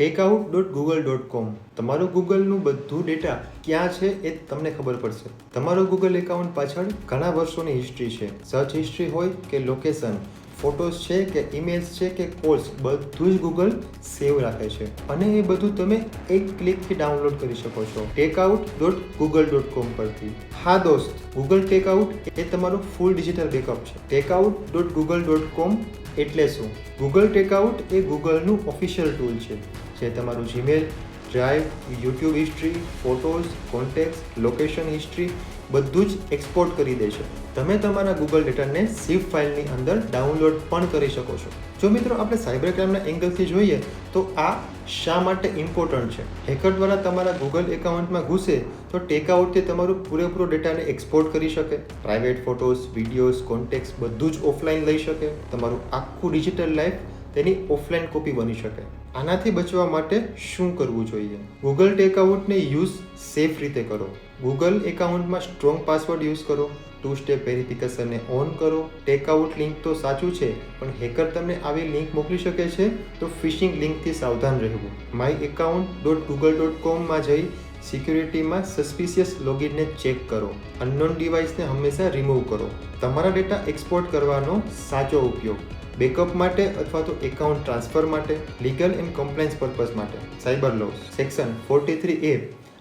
ટેકઆઉટ dot Google dot com તમારું ગૂગલનું બધું data ક્યાં છે એ તમને ખબર પડશે. તમારું ગૂગલ એકાઉન્ટ પાછળ ઘણા વર્ષોની હિસ્ટ્રી છે. સર્ચ હિસ્ટ્રી હોય કે લોકેશન ફોટોઝ છે કે ઇમેજ છે કે કોર્સ બધું જ ગૂગલ સેવ રાખે છે. અને એ બધું તમે એક ક્લિકથી ડાઉનલોડ કરી શકો છો. ટેકઆઉટ ડોટ ગૂગલ ડોટ કોમ પરથી. હા દોસ્ત, ગૂગલ ટેકઆઉટ એ તમારું ફૂલ ડિજિટલ બેકઅપ છે. ટેકઆઉટ ડોટ ગૂગલ ડોટ કોમ એટલે શું? ગૂગલ ટેકઆઉટ એ ગૂગલનું ઓફિશિયલ ટૂલ છે જે તમારું Gmail drive YouTube history photos contacts location history બધું જ એક્સપોર્ટ કરી દે છે. તમે તમારા ગૂગલ ડેટાને ઝીપ ફાઇલની અંદર ડાઉનલોડ પણ કરી શકો છો. જો મિત્રો આપણે સાયબર ક્રાઇમના એંગલથી જોઈએ, તો આ શા માટે ઇમ્પોર્ટન્ટ છે? હેકર દ્વારા તમારા ગૂગલ એકાઉન્ટમાં ઘૂસે, તો ટેકઆઉટથી તમારું પૂરેપૂરો ડેટાને એક્સપોર્ટ કરી શકે. પ્રાઇવેટ ફોટોઝ વિડીયોઝ કોન્ટેક્ટ બધું જ ઓફલાઈન લઈ શકે. તમારું આખું ડિજિટલ લાઈફ તેની ઓફલાઈન કોપી બની શકે. આનાથી બચવા માટે શું કરવું જોઈએ? ગૂગલ ટેકઆઉટને યુઝ સેફ રીતે કરો. ગૂગલ એકાઉન્ટમાં સ્ટ્રોંગ પાસવર્ડ યુઝ કરો. ટુ સ્ટેપ વેરિફિકેશનને ઓન કરો. ટેકઆઉટ લિંક તો સાચું છે, પણ હેકર તમને આવી લિંક મોકલી શકે છે, તો ફિશિંગ લિંકથી સાવધાન રહેવું. My account dot Google dot કોમમાં જઈ સિક્યુરિટીમાં સસ્પિશિયસ લોગિનને ચેક કરો અનનોન ડિવાઇસને હંમેશા રિમૂવ કરો. તમારા ડેટા એક્સપોર્ટ કરવાનો સાચો ઉપયોગ. બેકઅપ માટે અથવા તો એકાઉન્ટ ટ્રાન્સફર માટે, લીગલ એન્ડ કમ્પ્લાયન્સ પર્પઝ માટે, cyber law section forty three A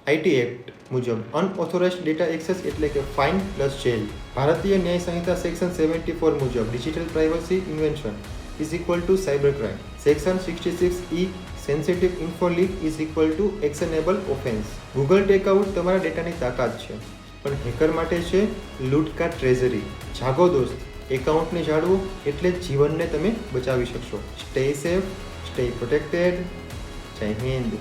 IT act મુજબ અનઓથોરાઇઝ ડેટા એક્સેસ એટલે કે fine plus jail. Bharatiya Nyaya Sanhita section seventy four મુજબ digital privacy invasion is equal to cyber crime section sixty six E sensitive info leak is equal to actionable offence Google takeout તમારા ડેટાની તાકાત છે. પણ hacker માટે છે લૂટકા treasury જાગો દોસ્ત. એકાઉન્ટને જાળવો એટલે જ જીવનને તમે બચાવી શકશો. સ્ટે સેફ સ્ટે પ્રોટેક્ટેડ જય હિન્દ.